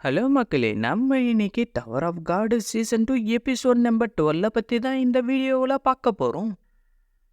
Hello மக்களே நம்ம இன்னைக்கு tower of God season two episode number டுவெல்ல பற்றி தான் இந்த வீடியோவில் பார்க்க போகிறோம்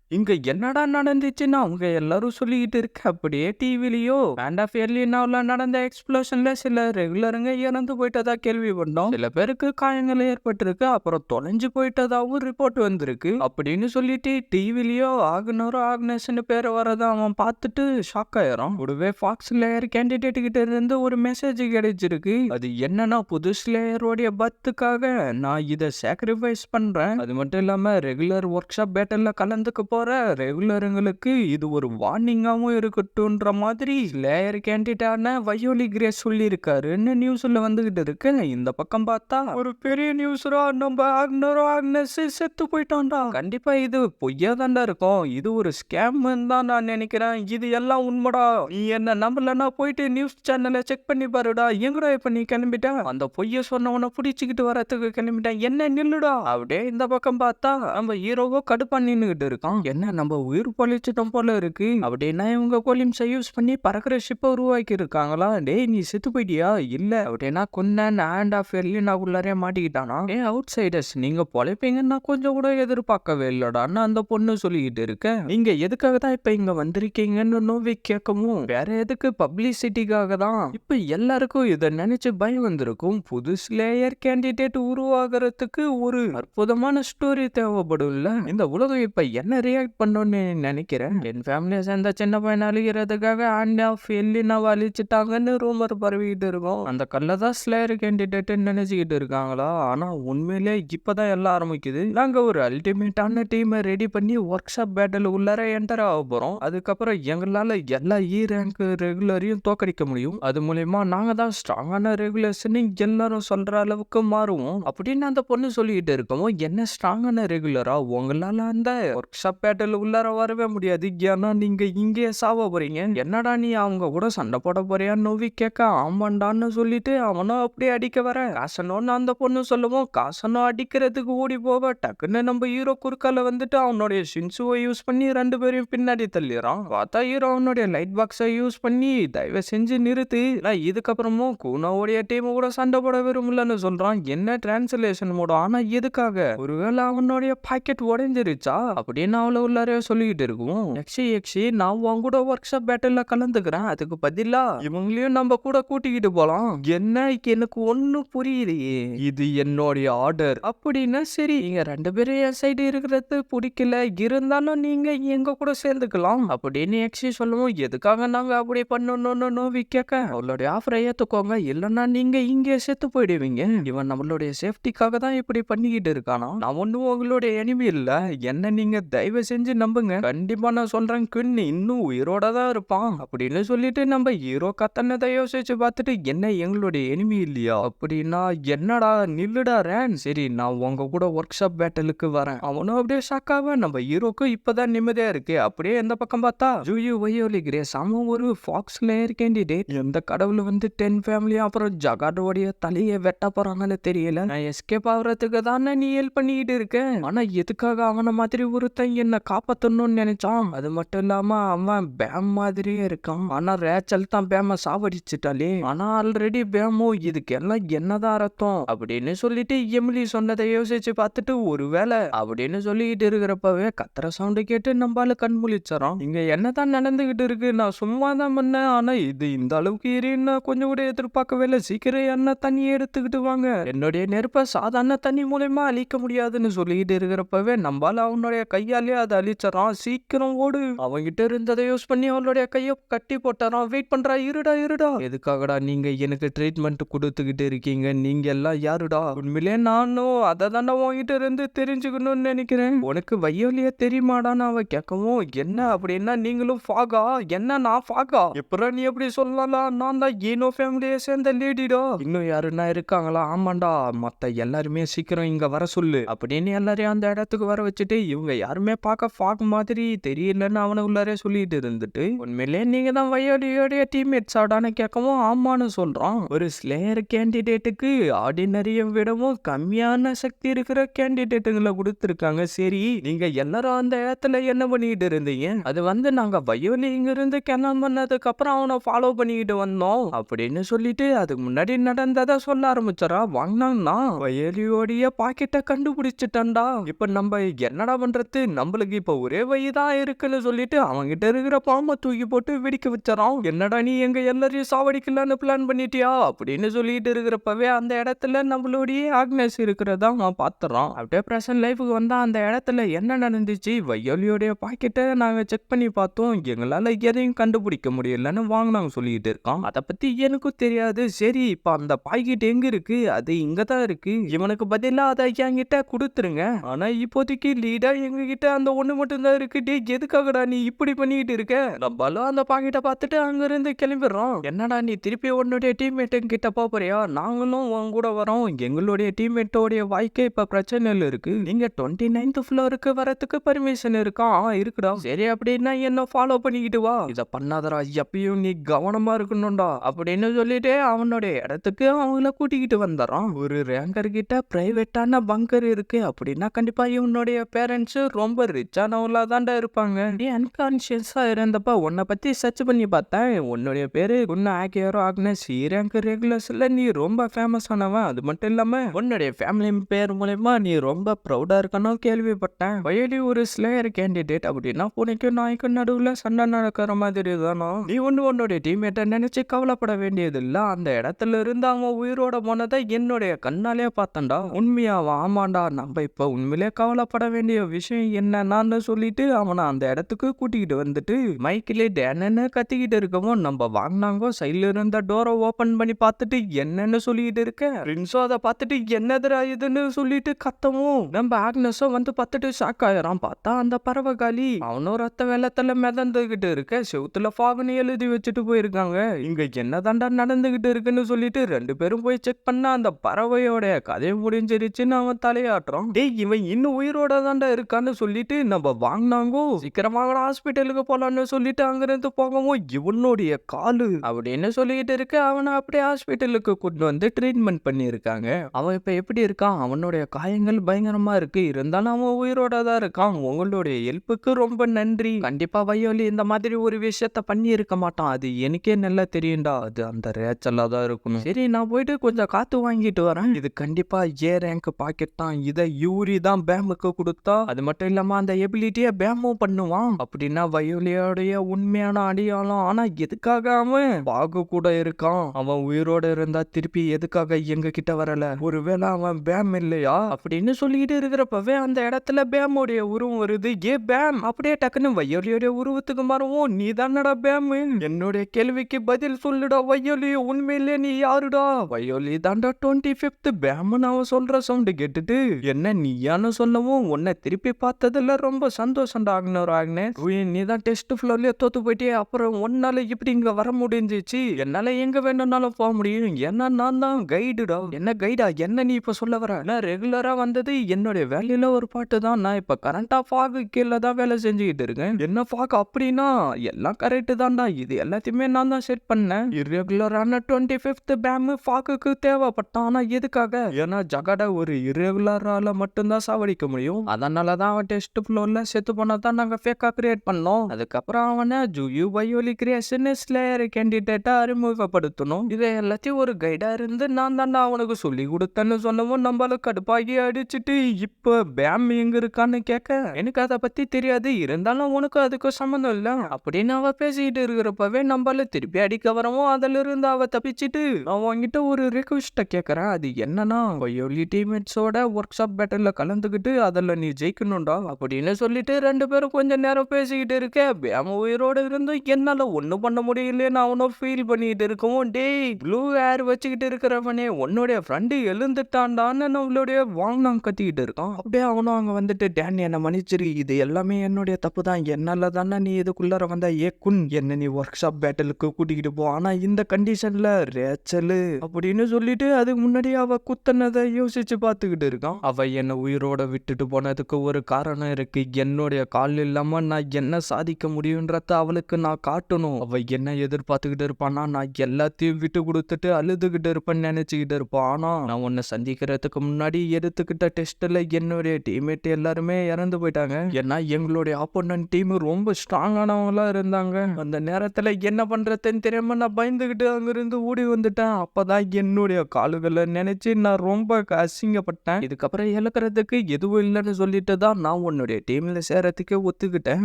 இங்க என்னடா நடந்துச்சுன்னு அவங்க எல்லாரும் சொல்லிக்கிட்டு இருக்க. அப்படியே டிவிலையோ அண்ட் ஆஃப் எர்லினாவில் நடந்த எக்ஸ்ப்ளோஷன்ல சில ரெகுலருங்க இறந்து போயிட்டதா கேள்விப்பட்டோம். சில பேருக்கு காயங்கள் ஏற்பட்டிருக்கு அப்புறம் தொலைஞ்சு போயிட்டதாகவும் ரிப்போர்ட் வந்திருக்கு. அப்படின்னு சொல்லிட்டு டிவிலையோ ஆகுனரும் ஆக்னஸ்னு பேர் வரதை அவன் பார்த்துட்டு ஷாக் ஆயிரும் கூடவே ஃபாக்ஸ் லேயர் கேண்டிடேட் கிட்ட இருந்து ஒரு மெசேஜ் கிடைச்சிருக்கு. அது என்னன்னா புது ஸ்லேயரோடைய பத்துக்காக நான் இதை சாக்ரிஃபைஸ் பண்றேன். அது மட்டும் இல்லாம ரெகுலர் ஒர்க் ஷாப் பேட்டல்ல கலந்துக்கப்போ போகிற ரெகுலருங்களுக்கு இது ஒரு வார்னிங்காகவும் இருக்கட்டும்ன்ற மாதிரி லேயர் கேண்டிடான வயோலி கிரேஸ் சொல்லியிருக்காருன்னு நியூஸில் வந்துக்கிட்டு இருக்கு. இந்த பக்கம் பார்த்தா ஒரு பெரிய நியூஸ்ரா நம்ம ஆக்னரோ ஆக்னஸ் செத்து போயிட்டான்டா. கண்டிப்பாக இது பொய்யா தாண்டா இருக்கும். இது ஒரு ஸ்கேம் தான் நான் நினைக்கிறேன். இது எல்லாம் உண்மைடா. நீ என்ன நம்பலன்னா போயிட்டு நியூஸ் சேனலை செக் பண்ணி பாருடா. எங்கடா இப்போ நீ கிளம்பிட்டேன் அந்த பொய்ய சொன்னவனை பிடிச்சிக்கிட்டு வரத்துக்கு கிளம்பிட்டேன். என்ன நில்லுடா? அப்படியே இந்த பக்கம் பார்த்தா நம்ம ஹீரோவோ கடுப்பா நின்றுக்கிட்டு இருக்கான். என்ன நம்ம உயிர் பழிச்சிட்டோம் போல இருக்கு. அப்படின்னா இவங்க கோலிம்ஸை யூஸ் பண்ணி பறக்கிற ஷிப்பை உருவாக்கி இருக்காங்களா டேய் நீ செத்து போயிட்டியா? இல்ல. அப்படின்னா கொன்னன் ஹேண்ட் ஆஃப் நான் உள்ளாரே மாட்டிக்கிட்டானா? ஏ அவுட் சைடர்ஸ் நீங்க பொழைப்பீங்கன்னா கொஞ்சம் கூட எதிர்பார்க்கவே இல்லடான்னு அந்த பொண்ணு சொல்லிக்கிட்டு இருக்க நீங்க எதுக்காக தான் இப்ப இங்க வந்திருக்கீங்கன்னு நோவி கேட்கவும் வேற எதுக்கு பப்ளிசிட்டிக்காக தான்? இப்ப எல்லாருக்கும் இதை நினைச்சு பயம் வந்திருக்கும். புது ஸ்லேயர் கேண்டிடேட் உருவாகிறதுக்கு ஒரு அற்புதமான ஸ்டோரி தேவைப்படும்ல. இந்த உலகம் இப்ப என்ன ரியாக்ட் பண்ணணும்னு நினைக்கிறேன். என் ஃபேமிலியை சேர்ந்த சின்ன பையன் அழிகிறதுக்காக ஹேண்ட் ஆஃப் எல்லினாவை அழிச்சிட்டாங்கன்னு ரூமர் பரவிக்கிட்டு இருக்கோம். அந்த கல்ல தான் ஸ்லேயர் கேண்டிடேட்னு நினைச்சுக்கிட்டு இருக்காங்களா? ஆனா உண்மையிலே இப்பதான் எல்லாம் ஆரம்பிக்குது. நாங்க ஒரு அல்டிமேட்டான டீமை ரெடி பண்ணி ஒர்க் ஷாப் பேட்டில் உள்ளார என்டர் ஆக போறோம். அதுக்கப்புறம் எங்களால எல்லா இ ரேங்க் ரெகுலரையும் தோக்கடிக்க முடியும். அது மூலியமா நாங்க தான் ஸ்ட்ராங்கான ரெகுலேஷன் எல்லாரும் சொல்ற அளவுக்கு மாறுவோம். அப்படின்னு அந்த பொண்ணு சொல்லிக்கிட்டு இருக்கோம் என்ன ஸ்ட்ராங்கான ரெகுலரா உங்களால அந்த ஒர்க் ஷாப் பேட்டையில் உள்ளார வரவே முடியாது. ஏன்னா நீங்க இங்கேயே சாவ போறீங்க. என்னடா நீ அவங்க கூட சண்டை போட போறியான்னு நோவி கேட்க ஆமாண்டான்னு சொல்லிட்டு அவனும் அப்படியே அடிக்க வரேன் காசனோன்னு அந்த பொண்ணு சொல்லுவோம் காசனோ அடிக்கிறதுக்கு ஓடி போக டக்குன்னு நம்ம ஹீரோ குறுக்கால வந்துட்டு அவனுடைய சின்சுவை யூஸ் பண்ணி ரெண்டு பேரையும் பின்னாடி தள்ளிடுறான். பார்த்தா ஹீரோ அவனுடைய லைட் பாக்ஸை யூஸ் பண்ணி தயவு செஞ்சு நிறுத்து. நான் இதுக்கப்புறமும் கூனாவுடைய டீம் கூட சண்டை போட விரும்பலன்னு சொல்றான். என்ன டிரான்ஸ்லேஷன் மூடம் ஆனா எதுக்காக? ஒருவேளை அவனுடைய பாக்கெட் உடைஞ்சிருச்சா? அப்படின்னு அவளை உள்ளாரே சொல்லிக்கிட்டு இருக்கும். எக்ஸி எக்ஸி நான் உன் கூட ஒர்க் ஷாப் பேட்டில் கலந்துக்கிறேன். அதுக்கு பதிலா இவங்களையும் நம்ம கூட கூட்டிக்கிட்டு போலாம். என்ன? எனக்கு ஒன்னும் புரியலையே. இது என்னுடைய ஆர்டர் அப்படின்னா சரி நீங்க ரெண்டு பேரும் என் சைடு இருக்கிறது பிடிக்கல. இருந்தாலும் நீங்க எங்க கூட சேர்ந்துக்கலாம். அப்படின்னு யக்ஷி சொல்லுவோம். எதுக்காக நாங்க அப்படி பண்ணணும்னு நோவி கேட்க அவளுடைய ஆஃபரை ஏத்துக்கோங்க. இல்லைன்னா நீங்க இங்கே செத்து போயிடுவீங்க. இவன் நம்மளுடைய சேஃப்டிக்காக தான் இப்படி பண்ணிக்கிட்டு இருக்கானா? நான் ஒன்றும் உங்களுடைய எனிமி இல்லை. என்ன நீங்க தயவு செஞ்சு நம்புங்க. கண்டிப்பா நான் சொல்றேன் குன்னு இன்னும் உயிரோட தான் இருப்பான். அப்படின்னு சொல்லிட்டு நம்ம ஹீரோ கத்தனதை யோசிச்சு பார்த்துட்டு என்ன எங்களுடைய எனிமி இல்லையா? அப்படின்னா என்னடா நில்லுடா ரேன். சரி நான் உங்க கூட ஒர்க் ஷாப் பேட்டலுக்கு வரேன். அவனும் அப்படியே ஷாக்காவ நம்ம ஹீரோக்கு இப்பதான் நிம்மதியா இருக்கு. அப்படியே எந்த பக்கம் பார்த்தா ஜூயு வயோலி கிரேஸ் அவன் ஒரு ஃபாக்ஸ் இருக்கேன் கேண்டிடேட் எந்த கடவுள் வந்து டென் ஃபேமிலி அப்புறம் ஜகாடோடைய தலையை வெட்ட போறாங்கன்னு தெரியல. நான் எஸ்கேப் ஆகுறதுக்கு தானே நீ ஹெல்ப் பண்ணிக்கிட்டு இருக்க ஆனா எதுக்காக அவனை மாதிரி ஒருத்தன் என்னை காப்பாற்றணும்னு நினச்சான். அது மட்டும் இல்லாமல் அவன் பேம் மாதிரியே இருக்கான். ஆனால் ரேச்சல் தான் பேம சாவடிச்சிட்டாலே ஆனால் ஆல்ரெடி பேமோ இதுக்கெல்லாம் என்னதான் அர்த்தம்? அப்படின்னு சொல்லிட்டு எமிலி சொன்னதை யோசிச்சு பார்த்துட்டு ஒருவேளை அப்படின்னு சொல்லிக்கிட்டு இருக்கிறப்பவே கத்துற சவுண்டு கேட்டு நம்மளால கண் முழிச்சறோம் இங்க என்னதான் நடந்துகிட்டு இருக்கு நான் சும்மா தான் பண்ணேன் ஆனா இது இந்த அளவுக்கு ஏறின்னு கொஞ்சம் கூட எதிர்பார்க்கவே இல்லை. சீக்கிரம் என்ன தண்ணியை எடுத்துக்கிட்டு வாங்க. என்னுடைய நெருப்பை சாதாரண தண்ணி மூலயமா அழிக்க முடியாதுன்னு சொல்லிக்கிட்டு இருக்கிறப்பவே நம்மளால அவனுடைய கையாலே அதை அழிச்சிடறான் சீக்கிரம் ஓடு. அவங்கிட்ட இருந்ததை யூஸ் பண்ணி அவளுடைய கையை கட்டி போட்டாரான் வெயிட் பண்றா இருடா இருடா. எதுக்காகடா நீங்க எனக்கு ட்ரீட்மெண்ட் கொடுத்துக்கிட்டு இருக்கீங்க? நீங்க எல்லாம் யாருடா? உண்மையிலே நானும் அதை தானே உங்ககிட்ட இருந்து தெரிஞ்சுக்கணும்னு நினைக்கிறேன். உனக்கு வையோலியா தெரியுமாடான்னு அவ கேட்கவும் என்ன அப்படின்னா நீங்களும் ஃபாகா? என்ன நான் ஃபாகா? எப்பறம் நீ எப்படி சொல்லலாம் நான் தான் ஏனோ ஃபேமிலியை சேர்ந்த லேடிடா. இன்னும் யாருன்னா இருக்காங்களா? ஆமாண்டா. மத்த எல்லாருமே சீக்கிரம் இங்க வர சொல்லு. அப்படின்னு எல்லாரையும் அந்த இடத்துக்கு வர வச்சுட்டு இவங்க யாருமே பார்க்க ஃபாக் மாதிரி தெரியலன்னு அவனை உள்ளாரே சொல்லிட்டு இருந்துட்டு உண்மையிலே நீங்க தான் வயோலியோடைய டீம்மேட்ஸ் ஆடான்னு கேட்கவும் ஆமான்னு சொல்றான். ஒரு ஸ்லேயர் கேண்டிடேட்டுக்கு ஆர்டினரியை விடவும் கம்மியான சக்தி இருக்கிற கேண்டிடேட்டுங்களை கொடுத்துருக்காங்க. சரி நீங்க எல்லாரும் அந்த இடத்துல என்ன பண்ணிட்டு இருந்தீங்க? அது வந்து நாங்க வயோலி இங்க இருந்து கிளம்ப பண்ணதுக்கு அப்புறம் அவனை ஃபாலோ பண்ணிக்கிட்டு வந்தோம். அப்படின்னு சொல்லிட்டு அதுக்கு முன்னாடி நடந்ததை சொல்ல ஆரம்பிச்சாரா? வாங்கினாங்கன்னா வயலியோடைய பாக்கெட்டை கண்டுபிடிச்சிட்டா இப்ப நம்ம என்னடா பண்றது? நம்மளுக்கு இப்போ ஒரே வழிதான் இருக்குன்னு சொல்லிட்டு அவன்கிட்ட இருக்கிற பாம்பை தூக்கி போட்டு வெடிக்க வச்சிடறான். என்னடா நீ எங்க எல்லாரையும் சாவடிக்கலான்னு பிளான் பண்ணிட்டியா? அப்படின்னு சொல்லிட்டு இருக்கிறப்பவே அந்த இடத்துல நம்மளுடைய ஆக்னஸ் இருக்கிறதா நான் பார்த்துறான் அப்படியே பிரசன்ட் லைஃபுக்கு வந்தா அந்த இடத்துல என்ன நடந்துச்சு? வயலியோடைய பாக்கெட்டை நாங்க செக் பண்ணி பார்த்தோம். எங்களால எதையும் கண்டுபிடிக்க முடியலன்னு வாங்கினாங்க சொல்லிட்டு இருக்கான். அதை பத்தி எனக்கும் தெரியாது. சரி இப்போ அந்த பாக்கெட் எங்க இருக்கு? அது இங்க தான் இருக்கு. இவனுக்கு பதிலாக அதை என்கிட்ட கொடுத்துருங்க. ஆனா இப்போதைக்கு லீடா எங்ககிட்ட அந்த அந்த ஒன்று மட்டும்தான் இருக்கு. டே எதுக்காகடா நீ இப்படி பண்ணிக்கிட்டு இருக்க? நம்மளும் அந்த பாக்கெட்டை பார்த்துட்டு அங்கேருந்து கிளம்பிடுறோம். என்னடா நீ திருப்பி உன்னுடைய டீம்மேட்டு கிட்ட போறியா? நாங்களும் உன் கூட வரோம். எங்களுடைய டீம்மேட்டோடைய வாழ்க்கை இப்ப பிரச்சனையில் இருக்கு. நீங்க டுவெண்ட்டி நைன்த் ஃப்ளோருக்கு வரத்துக்கு பர்மிஷன் இருக்கா? ஆ இருக்குடா. சரி அப்படின்னா என்ன ஃபாலோ பண்ணிக்கிட்டு வா. இதை பண்ணாதடா எப்பயும் நீ கவனமா இருக்கணும்டா. அப்படின்னு சொல்லிட்டு அவனுடைய இடத்துக்கு அவங்கள கூட்டிக்கிட்டு வந்துடுறான் ஒரு ரேங்கர் கிட்ட பிரைவேட்டான பங்கர் இருக்கு. அப்படின்னா கண்டிப்பா இவனுடைய பேரண்ட்ஸ் ரொம்ப ரிச்சானவங்களா தான்டா இருப்பாங்க. நீ அன்கான்ஷியஸாக இருந்தப்ப உன்னை பற்றி சர்ச் பண்ணி பார்த்தேன். உன்னுடைய பேர் உன்ன ஆக்கியாரோ ஆக்னஸ் ரேங்க் ரெகுலர்ஸில் நீ ரொம்ப ஃபேமஸ் ஆனவன். அது மட்டும் இல்லாமல் உன்னுடைய ஃபேமிலி பேர் மூலயமா நீ ரொம்ப ப்ரௌடாக இருக்கணும் கேள்விப்பட்டேன். வயலி ஒரு ஸ்லேயர் கேண்டிடேட் அப்படின்னா உனக்கும் நாய்க்கும் நடுவில் சண்டை நடக்கிற மாதிரி தானோ? நீ ஒன்று உன்னுடைய டீம்மேட்டை நினச்சி கவலைப்பட வேண்டியது அந்த இடத்துல இருந்து அவன் உயிரோட போனதை என்னுடைய கண்ணாலே பார்த்தேன்டா. உண்மையாவா? ஆமாண்டா. நம்ம இப்போ உண்மையிலே கவலைப்பட வேண்டிய விஷயம் என்னன்னு சொல்லிட்டு அவனை அந்த இடத்துக்கு கூட்டிக்கிட்டு வந்துட்டு மைக்கிலே என்னென்ன கத்திக்கிட்டு இருக்கவும் நம்ம வாங்கினாங்கோ சைடில் இருந்த டோரை ஓப்பன் பண்ணி பார்த்துட்டு என்னன்னு சொல்லிட்டு இருக்கேன் பிரின்ஸோ அதை பார்த்துட்டு என்னதுடா இதுன்னு சொல்லிட்டு கத்தவும் நம்ம ஆக்னஸும் வந்து பார்த்துட்டு ஷாக் ஆயிரம் பார்த்தா அந்த பறவை காலி அவனும் ரத்த வெள்ளத்துல மிதந்துகிட்டு இருக்க செவுத்துல ஃபாகுன்னு எழுதி வச்சுட்டு போயிருக்காங்க. இங்க என்னதாண்டா நடந்துகிட்டு இருக்குன்னு சொல்லிட்டு ரெண்டு பேரும் போய் செக் பண்ணா அந்த பறவையோட கதை முடிஞ்சிருச்சுன்னு அவன் தலையாட்டுறான். டேய் இவன் இன்னும் உயிரோட தாண்டா இருக்கான்னு சொல்லிட்டு நம்ம வாங்கினாங்கோ சீக்கிரமாக ஹாஸ்பிட்டலுக்கு போலான்னு சொல்லிட்டு அங்கிருந்து போகவும் இவனுடைய காலு. அப்படின்னு சொல்லிட்டு இருக்க? அவனை அப்படியே ஹாஸ்பிட்டலுக்கு கொண்டு வந்து ட்ரீட்மெண்ட் பண்ணியிருக்காங்க. அவன் இப்ப எப்படி இருக்கான்? அவனுடைய காயங்கள் பயங்கரமா இருக்கு. இருந்தாலும் அவன் உயிரோட தான் இருக்கான். உங்களுடைய ஹெல்ப்புக்கு ரொம்ப நன்றி. கண்டிப்பா வயோலி இந்த மாதிரி ஒரு விஷயத்த பண்ணி இருக்க மாட்டான். அது எனக்கே நல்லா தெரியும்டா. அது அந்த ரேச்சலா தான் இருக்கணும். சரி நான் போயிட்டு கொஞ்சம் காத்து வாங்கிட்டு வரேன். இது கண்டிப்பா ஏ ரேங்க் பாக்கெட் தான். இதை யூரி தான் பேமுக்கு கொடுத்தா அது மட்டும் இல்லாம அந்த எபிலிட்டியை பேமும் பண்ணுவான். அப்படின்னா வயோலியோடைய உண்மையான அடையாளம். ஆனா எதுக்காக அவன் பாகு கூட இருக்கான்? அவன் உயிரோட இருந்தா திருப்பி எதுக்காக எங்க கிட்ட வரல? ஒருவேளை அவன் பேம் இல்லையா? அப்படின்னு சொல்லிட்டு இருக்கிறப்பவே அந்த இடத்துல பேமோடைய உருவம் வருது. ஏ பேம் அப்படியே டக்குன்னு வயோலியோடைய உருவத்துக்கு மாறுவோம். நீ தானடா பேம் என்னுடைய கேள்விக்கு பதில் சொல்லுடா. வயோலி உண்மையிலே நீ யாருடா? வயோலி தாண்டா டுவெண்ட்டி பிப்த் பேம்னு அவன் சொல்ற சவுண்டு கேட்டுட்டு என்ன நீயான்னு சொல்லவும் உன்னை திருப்பி பார்த்ததுல ரொம்ப சந்தோஷம்டா ஆக்னர் ஆகினேன். நீ தான் டெஸ்ட் ஃப்ளோர்லேயே தோத்து போயிட்டே அப்புறம் உன்னால இப்படி இங்க வர முடிஞ்சிச்சு? என்னால எங்க வேணும்னாலும் போக முடியும். ஏன்னா நான் தான் கைடுடா என்ன கைடா என்ன நீ இப்ப சொல்ல வர? நான் ரெகுலரா வந்தது என்னுடைய வேலையில ஒரு பாட்டு தான். நான் இப்ப கரண்டா ஃபாகு கீழே தான் வேலை செஞ்சுக்கிட்டு இருக்கேன். என்ன ஃபாக் அப்படின்னா எல்லாம் கரெக்ட் தான்டா. இது எல்லாத்தையுமே நான் தான் செட் பண்ணேன். இரெகுலரான டுவெண்ட்டி ஃபிஃப்த் பேம் ஃபாக்குக்கு தேவைப்பட்டான். ஆனா எதுக்காக? ஏன்னா ஜகடா ஒரு இரெகுலரால மட்டும்தான் சாவடிக்க முடியும். அதனால தான் அவன் டெஸ்ட் ஃப்ளோர்ல செத்து போனதான் நாங்க ஃபேக்கா கிரியேட் பண்ணோம். அதுக்கப்புறம் அவனை ஜூயு வயோலி கிரியேஷன் ஸ்லேயர் கேண்டிடேட்டா அறிமுகப்படுத்தணும் இதை எல்லாத்தையும் ஒரு கைடா இருந்து நான் தாண்டா அவனுக்கு சொல்லி கொடுத்தேன்னு சொல்லவும் நம்மள கடுப்பாகி அடிச்சுட்டு இப்ப பேம் எங்க இருக்கான்னு கேட்க எனக்கு அதை பத்தி தெரியாது. இருந்தாலும் உனக்கு அதுக்கு சம்மந்தம் இல்ல. அப்படின்னு அவ பேசிட்டு இருக்கிறப்பவே நம்மள திருப்பி அடிக்க வரவும் அதுல இருந்து அவ தப்பிச்சிட்டு நான் உன்கிட்ட ஒரு ரிக்வெஸ்ட கேக்குறேன். அது என்னன்னா வயோலி டீம்மேட்ஸோட ஒர்க் ஷாப் பேட்டர்ல கலந்துக்கிட்டு அதுல நீ ஜெயிக்கணும்டா. அப்படின்னு சொல்லிட்டு ரெண்டு பேரும் கொஞ்சம் நேரம் பேசிக்கிட்டு இருக்கேன் பேம உயிரோட இருந்து என்னால் ஒன்றும் பண்ண முடியலன்னு அவனும் ஃபீல் பண்ணிக்கிட்டு இருக்கவும் டேய் ப்ளூ ஹேர் வச்சுக்கிட்டு இருக்கிறவனே உன்னுடைய ஃப்ரெண்டு எழுந்துட்டான்டான்னு நம்மளுடைய வாங்கினாங்க கத்திக்கிட்டு இருக்கான். அப்படியே அவனும் அங்கே வந்துட்டு டேன் என்னை மன்னிச்சிரு இது எல்லாமே என்னுடைய தப்பு தான். என்னால் தானே நீ இதுக்குள்ளார வந்தா ஏ குன் என்ன நீ ஒர்க் ஷாப் பேட்டலுக்கு கூட்டிக்கிட்டு போ. ஆனால் இந்த கண்டிஷனில் ரேச்சலு அப்படின்னு சொல்லிட்டு அதுக்கு முன்னாடி அவள் குத்தனதை யோசிச்சு பார்த்துக்கிட்டு இருக்கான். அவள் என்னை உயிரோட விட்டுட்டு போனதுக்கு ஒரு காரணம் இருக்கு என்னுடைய கால் இல்லாம நான் என்ன சாதிக்க முடியுன்றத அவளுக்கு நான் காட்டணும். அவ என்ன எதிர்பார்த்துக்கிட்டு இருப்பானா நான் எல்லாத்தையும் விட்டு கொடுத்துட்டு அழுதுகிட்டு இருப்பேன்னு நினைச்சுக்கிட்டு இருப்பான் ஆனா நான் உன்னை சந்திக்கிறதுக்கு முன்னாடி எடுத்துக்கிட்ட டெஸ்ட்ல என்னுடைய டீம்மேட் எல்லாருமே இறந்து போயிட்டாங்க. ஏன்னா எங்களுடைய ஆப்போனன்ட் டீம் ரொம்ப ஸ்ட்ராங்கானவங்களா இருந்தாங்க. அந்த நேரத்துல என்ன பண்றதுன்னு தெரியாம நான் பயந்துகிட்டு அங்கிருந்து ஓடி வந்துட்டேன். அப்பதான் என்னுடைய காலுகளை நினைச்சு நான் ரொம்ப அசிங்கப்பட்டேன். இதுக்கப்புறம் இழக்கிறதுக்கு எதுவும் இல்லைன்னு சொல்லிட்டு தான் நான் உன்னுடைய டீம்ல சேரத்துக்கே ஒத்துக்கிட்டேன்.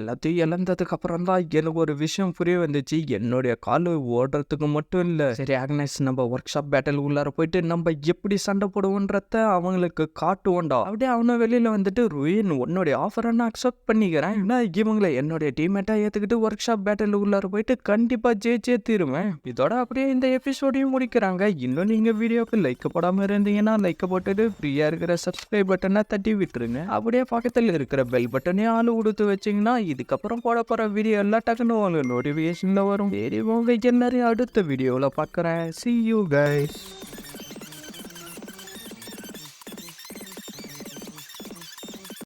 எல்லாத்தையும் இழந்ததுக்கு அப்புறம் தான் எனக்கு ஒரு விஷயம் புரிய வந்துச்சு. என்னுடைய காலு ஓடுறதுக்கு மட்டும் இல்ல. சரி ஆக்னஸ் நம்ம ஒர்க் ஷாப் பேட்டல் உள்ளார போயிட்டு நம்ம எப்படி சண்டை போடுவோன்றத அவங்களுக்கு காட்டுவோண்டா அப்படியே அவனும் வெளியில வந்துட்டு ருயின் உன்னுடைய ஆஃபரை நான் அக்செப்ட் பண்ணிக்கிறேன். ஏன்னா இவங்களை என்னுடைய டீம்மேட்டா ஏத்துக்கிட்டு ஒர்க் ஷாப் பேட்டல் உள்ளார போயிட்டு கண்டிப்பா ஜெயிச்சே தீருவேன். இதோட அப்படியே இந்த எபிசோடையும் முடிக்கிறாங்க. இன்னும் நீங்க வீடியோக்கு லைக் போடாம இருந்தீங்கன்னா லைக் போட்டுட்டு ஃப்ரீயா இருக்கிற சப்ஸ்கிரைப் பட்டனை தட்டி விட்டுருங்க. அப்படியே பக்கத்துல இருக்கிற பெல் பட்டனே ஆளு கொடுத்து வச்சீங்கன்னா இதுக்கப்புறம் போட போகிற வீடியோ எல்லாம் டக்குன்னு உங்களுக்கு நோட்டிஃபிகேஷனில் வரும். சரி உங்க எல்லாரையும் அடுத்த வீடியோவில் பார்க்குறேன். C you guys